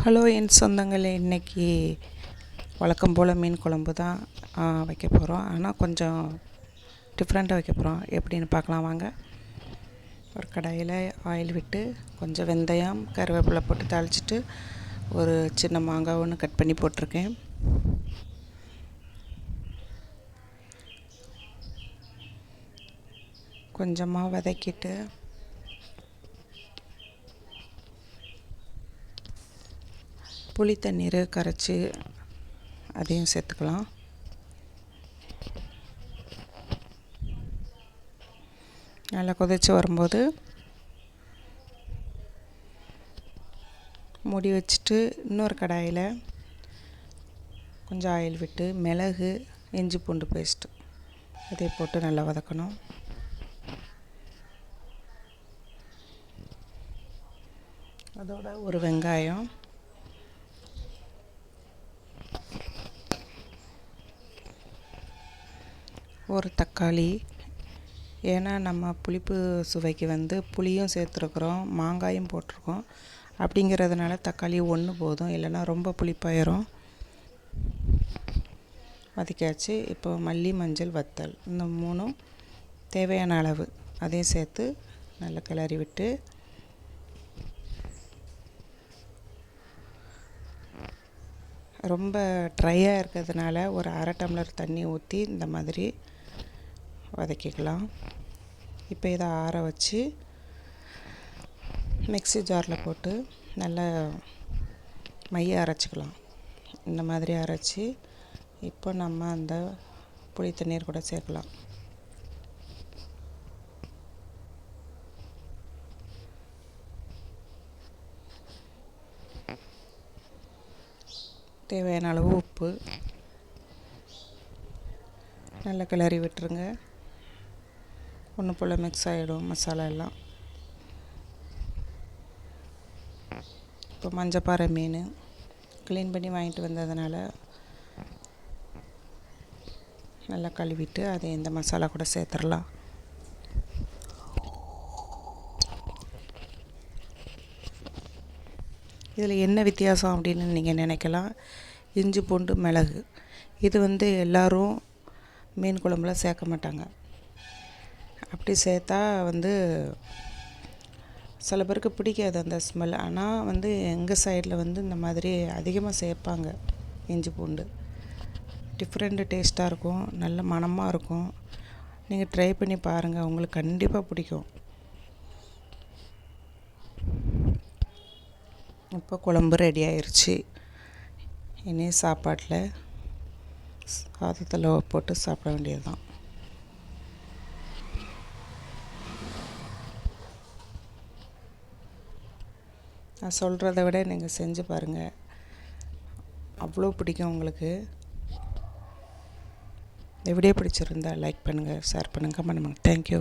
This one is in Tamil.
ஹலோ என் சொந்தங்களே இன்றைக்கி வழக்கம் போல் மீன் குழம்பு தான் வைக்க போகிறோம் ஆனால் கொஞ்சம் டிஃப்ரெண்ட்டாக வைக்க போகிறோம் எப்படின்னு பார்க்கலாம் வாங்க. ஒரு கடாயில் ஆயில் விட்டு கொஞ்சம் வெந்தயம் கருவேப்பிலை போட்டு தாளிச்சிட்டு ஒரு சின்ன மாங்காய் ஒன்று கட் பண்ணி போட்டிருக்கேன். கொஞ்சமாக வதக்கிட்டு புளி தண்ணீர் கரைச்சி அதையும் சேர்த்துக்கலாம். நல்லா கொதித்து வரும்போது மூடி வச்சுட்டு இன்னொரு கடாயில் கொஞ்சம் ஆயில் விட்டு மிளகு இஞ்சி பூண்டு பேஸ்ட்டு அதை போட்டு நல்லா வதக்கணும். அதோட ஒரு வெங்காயம் ஒரு தக்காளி. ஏன்னா நம்ம புளிப்பு சுவைக்கு வந்து புளியும் சேர்த்துருக்குறோம் மாங்காயும் போட்டிருக்கோம். அப்படிங்கிறதுனால தக்காளி ஒன்று போதும் இல்லைன்னா ரொம்ப புளிப்பாயிரும். வதக்கியாச்சு இப்போ மல்லி மஞ்சள் வத்தல் இந்த மூணும் தேவையான அளவு. அதையும் சேர்த்து நல்லா கிளறி விட்டு ரொம்ப ட்ரையாக இருக்கிறதுனால ஒரு அரை டம்ளர் தண்ணி ஊற்றி இந்த மாதிரி வதக்கிக்கலாம். இப்போ இதை ஆற வச்சு மிக்ஸி ஜாரில் போட்டு நல்லா மைய அரைச்சிக்கலாம். இந்த மாதிரி அரைச்சி இப்போ நம்ம அந்த புளி தண்ணீர் கூட சேர்க்கலாம். தேவையான அளவு உப்பு. நல்லா கிளறி விட்டுருங்க. ஒன்று போல் மிக்ஸ் ஆகிடும் மசாலா எல்லாம். இப்போ மஞ்சப்பாறை மீன் க்ளீன் பண்ணி வாங்கிட்டு வந்ததுனால நல்லா கழுவிட்டு அதை இந்த மசாலா கூட சேர்த்துடலாம். இதில் என்ன வித்தியாசம் அப்படின்னு நீங்கள் நினைக்கலாம். இஞ்சி பூண்டு மிளகு. இது வந்து எல்லோரும் மீன் குழம்புல சேர்க்க மாட்டாங்க. அப்படி சேர்த்தா வந்து சில பேருக்கு பிடிக்காது அந்த ஸ்மெல் ஆனால் வந்து எங்கள் சைடில் வந்து இந்த மாதிரி அதிகமாக சேர்ப்பாங்க இஞ்சி பூண்டு. டிஃப்ரெண்ட்டு டேஸ்ட்டாக இருக்கும் நல்ல மணமாக இருக்கும். நீங்கள் ட்ரை பண்ணி பாருங்கள் உங்களுக்கு கண்டிப்பாக பிடிக்கும். இப்போ குழம்பு ரெடி ஆயிடுச்சு இனி சாப்பாட்டில் சாதத்தில் போட்டு சாப்பிட வேண்டியது தான் நான் சொல்கிறத விட நீங்கள் செஞ்சு பாருங்கள் அவ்வளோ பிடிக்கும் உங்களுக்கு. இந்த வீடியோ பிடிச்சிருந்தா லைக் பண்ணுங்கள் ஷேர் பண்ணுங்கள் கமெண்ட் பண்ணுங்கள் தேங்க்யூ